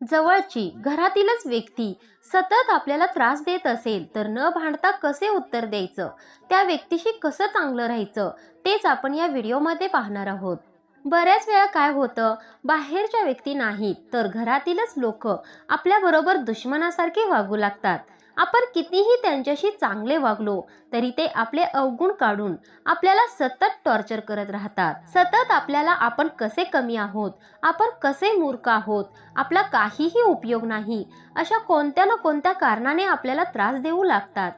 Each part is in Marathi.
जवळची घरातीलच व्यक्ती सतत आपल्याला त्रास देत असेल तर न भांडता कसे उत्तर द्यायचं? त्या व्यक्तीशी कसं चांगलं राहायचं? तेच आपण या व्हिडिओमध्ये पाहणार आहोत. बऱ्याच वेळा काय होतं? बाहेरच्या व्यक्ती नाहीत तर घरातीलच लोक आपल्याबरोबर दुश्मनासारखे वागू लागतात. आपण कितीही त्यांच्याशी चांगले वागलो तरी ते आपले अवगुण काढून आपल्याला सतत टॉर्चर करत राहतात. सतत आपल्याला आपण कसे कमी आहोत आपण कसे मूर्ख आहोत आपला काहीही उपयोग नाही अशा कोणत्या ना कोणत्या कारणाने आपल्याला त्रास देऊ लागतात.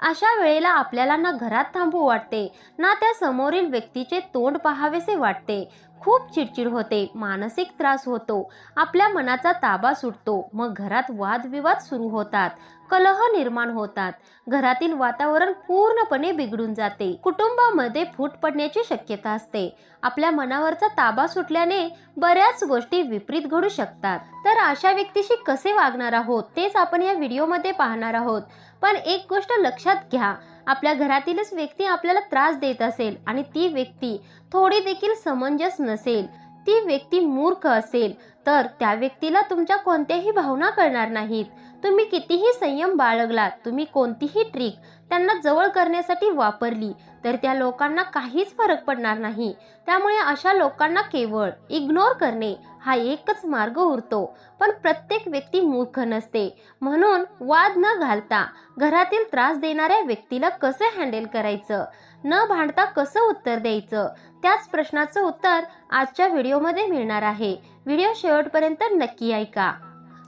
अशा वेळेला आपल्याला ना घरात थांबू वाटते ना त्या समोरील व्यक्तीचे तोंड पाहावेसे वाटते. खूप चिडचिड होते मानसिक त्रास होतो आपल्या मनाचा ताबा सुटतो मग घरात वादविवाद सुरू होतात कलह निर्माण होतात घरातील वातावरण पूर्णपणे बिघडून जाते कुटुंबामध्ये फूट पडण्याची शक्यता असते आपल्या मनावरचा ताबा सुटल्याने बऱ्याच गोष्टी विपरीत घडू शकतात. तर अशा व्यक्तीशी कसे वागणार आहोत तेच आपण या व्हिडिओमध्ये पाहणार आहोत. पण एक गोष्ट लक्षात घ्या. आपल्या घरातीलच व्यक्ती आपल्याला त्रास देत असेल आणि ती व्यक्ती थोडी देखील समंजस नसेल ती व्यक्ती मूर्ख असेल तर त्या व्यक्तीला तुमच्या कोणत्याही भावना कळणार नाहीत. तुम्ही कितीही संयम बाळगलात तुम्ही कोणतीही ट्रिक त्यांना जवळ करण्यासाठी वापरली तर त्या लोकांना काहीच फरक पडणार नाही. त्यामुळे अशा लोकांना केवळ इग्नोर करणे हा एकच मार्ग उरतो. पण प्रत्येक व्यक्ती मूर्ख नसते. म्हणून वाद न घालता घरातील त्रास देणाऱ्या व्यक्तीला कसं हँडल करायचं? न भांडता कसं उत्तर द्यायचं? त्याच प्रश्नाचं उत्तर आजच्या व्हिडिओमध्ये मिळणार आहे. व्हिडिओ शेवटपर्यंत नक्की ऐका.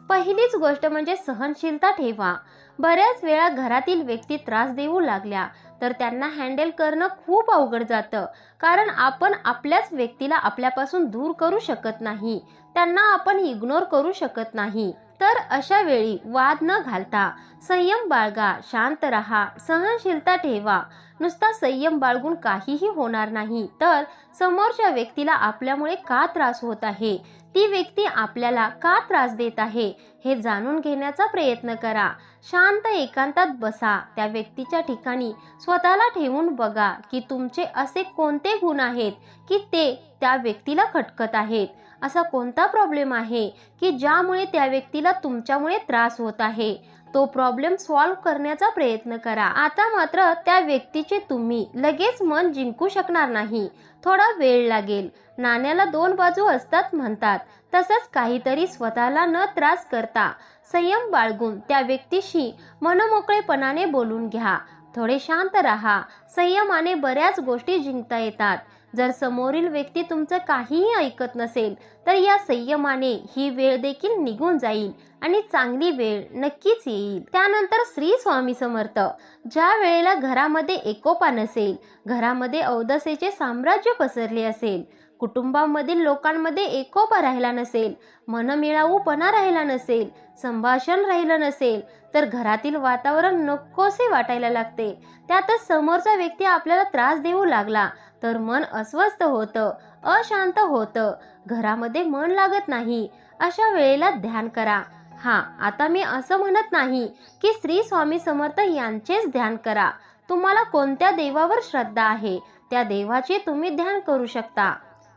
पहिलीच गोष्ट म्हणजे सहनशीलता ठेवा. बऱ्याच वेळा घरातील व्यक्ती त्रास देऊ लागल्या. तर त्यांना हँडल करणं खूप अवघड जातं. कारण आपण आपल्याच व्यक्तीला आपल्यापासून दूर करू शकत नाही. त्यांना आपण इग्नोर करू शकत नाही. तर अशा वेळी वाद न घालता संयम बाळगा शांत राहा सहनशीलता ठेवा. नुसता संयम बाळगून काहीही होणार नाही. तर समोरच्या व्यक्तीला आपल्यामुळे का त्रास होत आहे? ती व्यक्ती आपल्याला का त्रास देत आहे हे जाणून घेण्याचा प्रयत्न करा. शांत एकांतात बसा. त्या व्यक्तीच्या ठिकाणी स्वतःला ठेवून बघा की तुमचे असे कोणते गुण आहेत की ते त्या व्यक्तीला खटकत आहेत. असा कोणता प्रॉब्लेम आहे की ज्यामुळे त्या व्यक्तीला तुमच्यामुळे त्रास होत आहे? तो प्रॉब्लेम सॉल्व्ह करण्याचा प्रयत्न करा. आता मात्र त्या व्यक्तीचे तुम्ही लगेच मन जिंकू शकणार नाही. थोडा वेळ लागेल. नाण्याला दोन बाजू असतात म्हणतात. तसंच काहीतरी स्वतःला न त्रास करता संयम बाळगून त्या व्यक्तीशी मनमोकळेपणाने बोलून घ्या. थोडे शांत राहा. संयमाने बऱ्याच गोष्टी जिंकता येतात. जर समोरील व्यक्ती तुमचं काहीही ऐकत नसेल तर या संयमाने ही वेळ देखील निघून जाईल आणि चांगली वेळ नक्कीच येईल. त्यानंतर श्री स्वामी समर्थ ज्या वेळेला घरामध्ये एकोपा नसेल घरामध्ये अवदसेचे साम्राज्य पसरले असेल कुटुंबामधील लोकांमध्ये एकोपा राहिला नसेल मनमिळाऊपणा राहिला नसेल संभाषण राहिलं नसेल तर घरातील वातावरण नकोसे वाटायला लागते. त्यातच समोरचा व्यक्ती आपल्याला त्रास देऊ लागला तर मन अस्वस्थ होतं अशांत होतं. घरामध्ये मन लागत नाही. अशा वेळेला ध्यान करा. हा आता मी असं म्हणत नाही की श्री स्वामी समर्थ यांचेच ध्यान करा. तुम्हाला कोणत्या देवावर श्रद्धा आहे त्या देवाचे तुम्ही ध्यान करू शकता.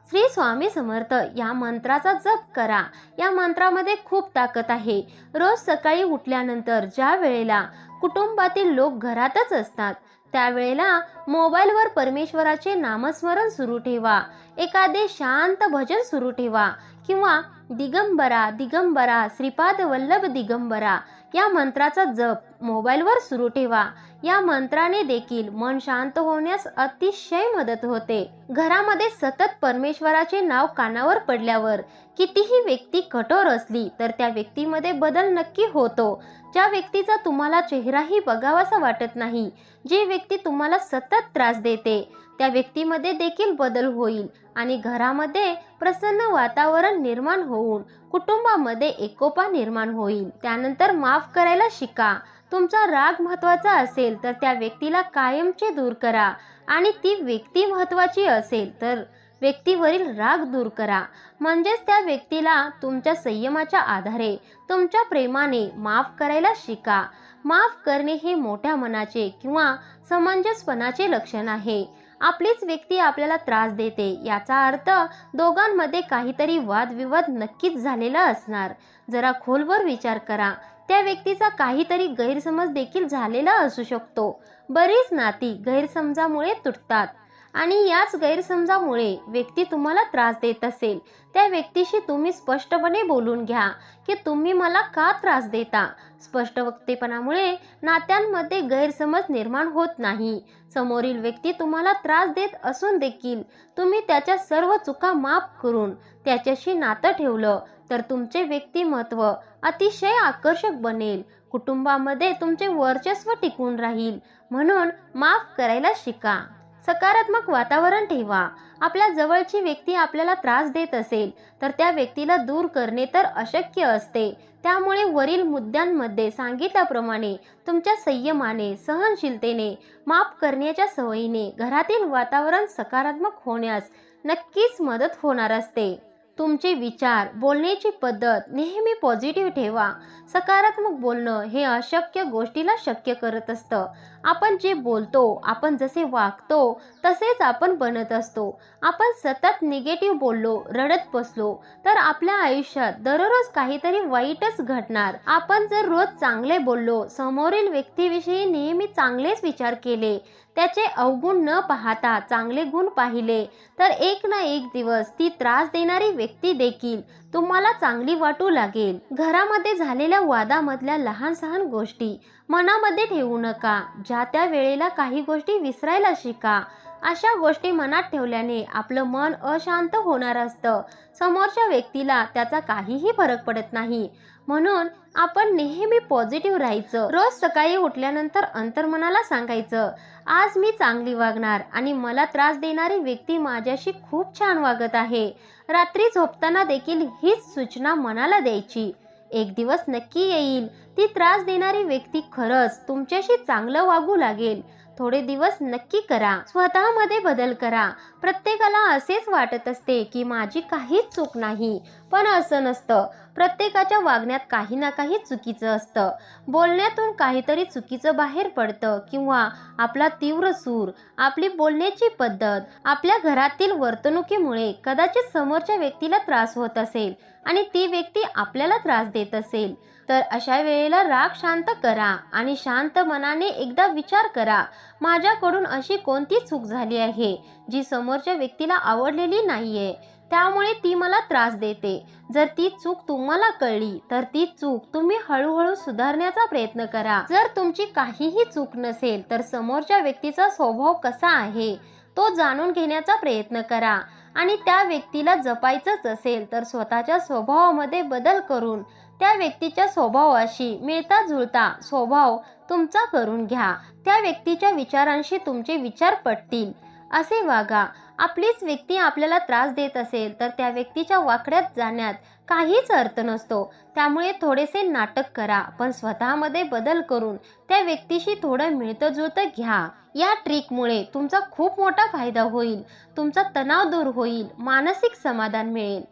श्री स्वामी समर्थ या मंत्राचा जप करा. या मंत्रामध्ये खूप ताकद आहे. रोज सकाळी उठल्यानंतर ज्या वेळेला कुटुंबातील लोक घरातच असतात त्यावेळेला मोबाईलवर परमेश्वराचे नामस्मरण सुरू ठेवा. एखादे शांत भजन सुरू ठेवा. किंवा दिगंबरा दिगंबरा श्रीपाद वल्लभ दिगंबरा या मंत्राचा जप मोबाईलवर सुरू ठेवा. या मंत्राने देखील मन शांत होण्यास अतिशय मदत होते. घरामध्ये सतत परमेश्वराचे नाव कानावर पडल्यावर कितीही व्यक्ती कठोर असली तर त्या व्यक्तीमध्ये बदल नक्की होतो. ज्या व्यक्तीचा तुम्हाला चेहराही बघावासा वाटत नाही जी व्यक्ती तुम्हाला सतत त्रास देते त्या व्यक्तीमध्ये देखील बदल होईल आणि घरामध्ये प्रसन्न वातावरण निर्माण होऊन कुटुंबामध्ये एकोपा निर्माण होईल. त्यानंतर माफ करायला शिका. तुमचा राग महत्त्वाचा असेल तर त्या व्यक्तीला कायमचे दूर करा आणि ती व्यक्ती महत्वाची असेल तर व्यक्तीवरील राग दूर करा. म्हणजेच त्या व्यक्तीला तुमच्या संयमाच्या आधारे तुमच्या प्रेमाने माफ करायला शिका. माफ करणे हे मोठ्या मनाचे किंवा समंजसपणाचे लक्षण आहे. आपलीच व्यक्ती आपल्याला त्रास देते. याचा अर्थ दोघांमध्ये काहीतरी वादविवाद नक्कीच झालेला असणार. जरा खोलवर विचार करा. त्या व्यक्तीचा काहीतरी गैरसमज देखील झालेला असू शकतो. बरीच नाती गैरसमजामुळे तुटतात. आणि याच गैरसमजामुळे व्यक्ती तुम्हाला त्रास देत असेल. त्या व्यक्तीशी तुम्ही स्पष्टपणे बोलून घ्या की तुम्ही मला का त्रास देता? स्पष्ट वक्तेपणामुळे नात्यांमध्ये गैरसमज निर्माण होत नाही. समोरील व्यक्ती तुम्हाला त्रास देत असून देखील तुम्ही त्याच्या सर्व चुका माफ करून त्याच्याशी नातं ठेवलं तर तुमचे व्यक्तिमत्व अतिशय आकर्षक बनेल. कुटुंबामध्ये तुमचे वर्चस्व टिकून राहील. म्हणून माफ करायला शिका. सकारात्मक वातावरण ठेवा. आपल्या जवळची व्यक्ती आपल्याला त्रास देत असेल तर त्या व्यक्तीला दूर करणे तर अशक्य असते. त्यामुळे वरील मुद्द्यांमध्ये सांगितल्याप्रमाणे तुमच्या संयमाने सहनशीलतेने माफ करण्याच्या सवयीने घरातील वातावरण सकारात्मक होण्यास नक्कीच मदत होणार असते. तुमचे विचार बोलण्याची पद्धत नेहमी पॉझिटिव्ह ठेवा. सकारात्मक बोलणं हे अशक्य गोष्टीला शक्य करत असतं. आपण जे बोलतो आपण जसे वागतो तसेच आपण बनत असतो. आपण सतत निगेटिव्ह बोललो रडत बसलो तर आपल्या आयुष्यात दररोज काहीतरी वाईटच घडणार. आपण जर रोज चांगले बोललो समोरील व्यक्तीविषयी नेहमी चांगलेच विचार केले त्याचे अवगुण न पाहता चांगले गुण पाहिले तर एक ना एक दिवस ती त्रास देणारी व्यक्ती देखील तुम्हाला चांगली वाटू लागेल. घरामध्ये झालेल्या वादामधल्या लहान सहान गोष्टी मनामध्ये ठेवू नका. ज्या त्या वेळेला काही गोष्टी विसरायला शिका. अशा गोष्टी मनात ठेवल्याने आपलं मन अशांत होणार असतं. समोरच्या व्यक्तीला त्याचा काहीही फरक पडत नाही. म्हणून आपण नेहमी पॉझिटिव्ह राहायचं. रोज सकाळी उठल्यानंतर अंतर्मनाला सांगायचं आज मी चांगली वागणार आणि मला त्रास देणारी व्यक्ती माझ्याशी खूप छान वागत आहे. रात्री झोपताना देखील हीच सूचना मनाला द्यायची. एक दिवस नक्की येईल. ती त्रास देणारी व्यक्ती खरंच तुमच्याशी चांगलं वागू लागेल. थोडे दिवस नक्की करा. स्वतःमध्ये बदल करा. प्रत्येकाला असेच वाटत असते की माझी काहीच चूक नाही. पण असं नसतं. प्रत्येकाच्या वागण्यात काही ना काही चुकीचं असतं. बोलण्यातून काहीतरी चुकीचं बाहेर पडतं किंवा आपला तीव्र सूर आपली बोलण्याची पद्धत आपल्या घरातील वर्तणुकीमुळे कदाचित समोरच्या व्यक्तीला त्रास होत असेल आणि ती व्यक्ती आपल्याला त्रास देत असेल. तर अशा वेळेला राग शांत करा आणि शांत मनाने एकदा विचार करा माझ्याकडून अशी कोणती चूक झाली आहे जी समोरच्या व्यक्तीला आवडलेली नाहीये? त्यामुळे ती मला त्रास देते. जर ती चूक तुम्हाला कळली तर ती चूक तुम्ही हळूहळू सुधारण्याचा प्रयत्न करा. जर तुमची काहीही चूक नसेल तर समोरच्या व्यक्तीचा स्वभाव कसा आहे तो जाणून घेण्याचा प्रयत्न करा. आणि त्या व्यक्तीला जपायचंच असेल तर स्वतःच्या स्वभावामध्ये बदल करून त्या व्यक्तीच्या स्वभावाशी मिळता जुळता स्वभाव तुमचा करून घ्या. त्या व्यक्तीच्या विचारांशी तुमचे विचार पटतील. असे वागा. आपलीच व्यक्ती आपल्याला त्रास देत असेल तर त्या व्यक्तीच्या वाकड्यात जाण्यात काहीच अर्थ नसतो. त्यामुळे थोडेसे नाटक करा पण स्वतःमध्ये बदल करून त्या व्यक्तीशी थोडं मिळतं जुळतं घ्या. या ट्रिकमुळे तुमचा खूप मोठा फायदा होईल तुमचा तणाव दूर होईल मानसिक समाधान मिळेल.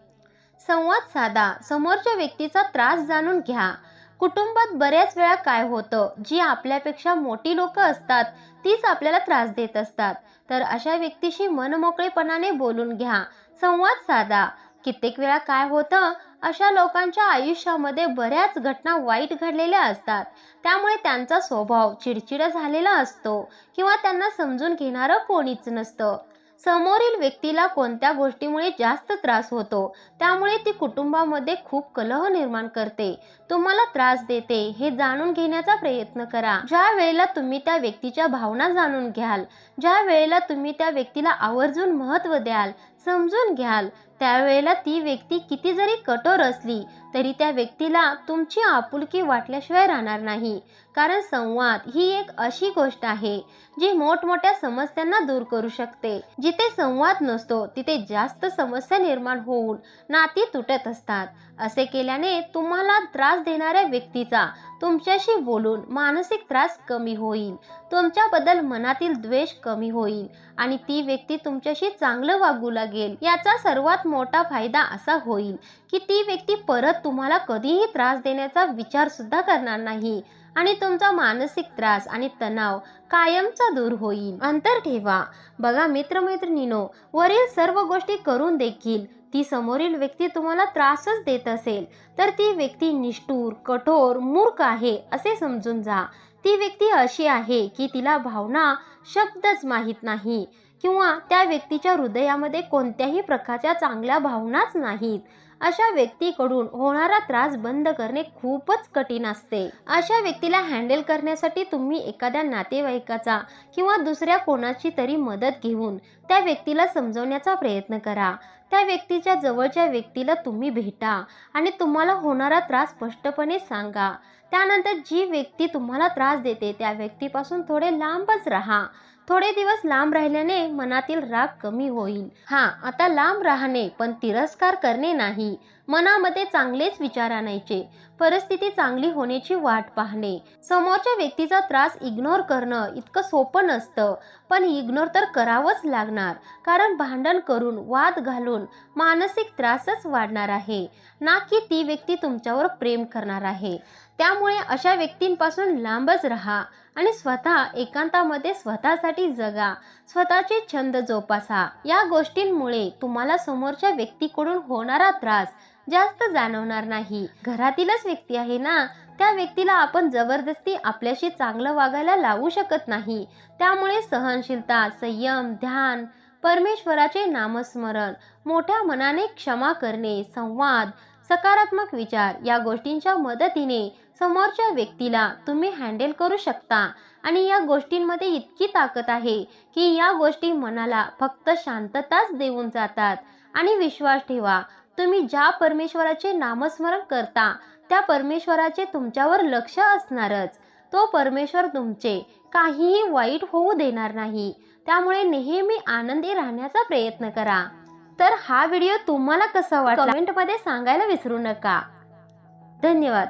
संवाद साधा समोरच्या व्यक्तीचा त्रास जाणून घ्या. कुटुंबात बऱ्याच वेळा काय होतं? जी आपल्यापेक्षा मोठी लोक असतात तीच आपल्याला त्रास देत असतात. तर अशा व्यक्तीशी मनमोकळेपणाने बोलून घ्या. संवाद साधा. कित्येक वेळा काय होतं? अशा लोकांच्या आयुष्यामध्ये बऱ्याच घटना वाईट घडलेल्या असतात. त्यामुळे त्यांचा स्वभाव चिडचिड झालेला असतो किंवा त्यांना समजून घेणारं कोणीच नसतं. समोरील व्यक्तीला कोणत्या गोष्टीमुळे जास्त त्रास होतो? त्यामुळे ती कुटुंबामध्ये खूप कलह निर्माण करते. तुम्हाला त्रास देते हे जाणून घेण्याचा प्रयत्न करा. ज्या वेळेला तुम्ही त्या व्यक्तीच्या भावना जाणून घ्याल ज्या वेळेला तुम्ही त्या व्यक्तीला आवर्जून महत्त्व द्याल समजून घ्याल त्यावेळेला ती व्यक्ती किती जरी कठोर असली तरी त्या व्यक्तीला तुमची आपुलकी वाटल्याशिवाय राहणार नाही. कारण संवाद ही एक अशी गोष्ट आहे जी मोठमोठ्या समस्यांना दूर करू शकते. जिथे संवाद नसतो तिथे जास्त समस्या निर्माण होऊन नाती तुटत असतात. असे केल्याने तुम्हाला त्रास देणाऱ्या व्यक्तीचा तुमच्याशी बोलून मानसिक त्रास कमी होईल. तुमच्याबद्दल मनातील द्वेष कमी होईल आणि ती व्यक्ती तुमच्याशी चांगलं वागू लागेल. याचा सर्वात मोठा फायदा असा होईल की ती व्यक्ती परत तुम्हाला कधीही त्रास देण्याचा विचारसुद्धा करणार नाही. आणि तुमचा मानसिक त्रास आणि तणाव कायमचा दूर होईल. अंतर ठेवा. बघा मित्रमैत्रिणीनो वरील सर्व गोष्टी करून देखील ती समोरील व्यक्ती तुम्हाला त्रासच देत असेल तर ती व्यक्ती निष्ठूर कठोर मूर्ख आहे असे समजून जा. ती व्यक्ती अशी आहे की तिला भावना शब्दच माहीत नाही किंवा त्या व्यक्तीच्या हृदयामध्ये कोणत्याही प्रकारच्या चांगल्या भावनाच नाहीत. अशा व्यक्तीकडून होणारा त्रास बंद करणे खूपच कठीण असते. अशा व्यक्तीला हँडल करण्यासाठी तुम्ही एखाद्या नातेवाईकाचा किंवा दुसऱ्या कोणाची तरी मदत घेऊन त्या व्यक्तीला समजवण्याचा प्रयत्न करा. त्या व्यक्तीच्या जवळच्या व्यक्तीला तुम्ही भेटा आणि तुम्हाला होणारा त्रास स्पष्टपणे सांगा. त्यानंतर जी व्यक्ती तुम्हाला त्रास देते त्या व्यक्तीपासून थोडे लांबच राहा. थोडे दिवस लांब राहिल्याने मनातील राग कमी होईल. हा आता लांब राहणे पण तिरस्कार करणे नाही. मनामध्ये चांगलेच विचार आणायचे. परिस्थिती चांगली होण्याची वाट पाहणे. समोरच्या व्यक्तीचा त्रास इग्नोर करणं इतकं सोपं नसतं. पण इग्नोर तर करावंच लागणार. कारण भांडण करून वाद घालून मानसिक त्रासच वाढणार आहे. ना की ती व्यक्ती तुमच्यावर प्रेम करणार आहे. त्यामुळे अशा व्यक्तींपासून लांबच राहा आणि स्वतः एकांतामध्ये स्वतःसाठी जगा. स्वतःचे छंद जोपासा. या गोष्टींमुळे तुम्हाला समोरच्या व्यक्तीकडून होणारा त्रास जास्त जाणवणार नाही. घरातीलच व्यक्ती आहे ना त्या व्यक्तीला आपण जबरदस्ती आपल्याशी चांगलं वागायला लावू शकत नाही. त्यामुळे सहनशीलता संयम ध्यान परमेश्वराचे नामस्मरण मोठ्या मनाने क्षमा करणे संवाद सकारात्मक विचार या गोष्टींच्या मदतीने समोरच्या व्यक्तीला तुम्ही हँडल करू शकता. आणि या गोष्टींमध्ये इतकी ताकद आहे की या गोष्टी मनाला फक्त शांतताच देऊन जातात. आणि विश्वास ठेवा तुम्ही ज्या परमेश्वराचे नामस्मरण करता त्या परमेश्वराचे तुमच्यावर लक्ष असणारच. तो परमेश्वर तुमचे काहीही वाईट होऊ देणार नाही. त्यामुळे नेहमी आनंदी राहण्याचा प्रयत्न करा. तर हा व्हिडिओ तुम्हाला कसा वाटला? कमेंटमध्ये सांगायला विसरू नका. धन्यवाद.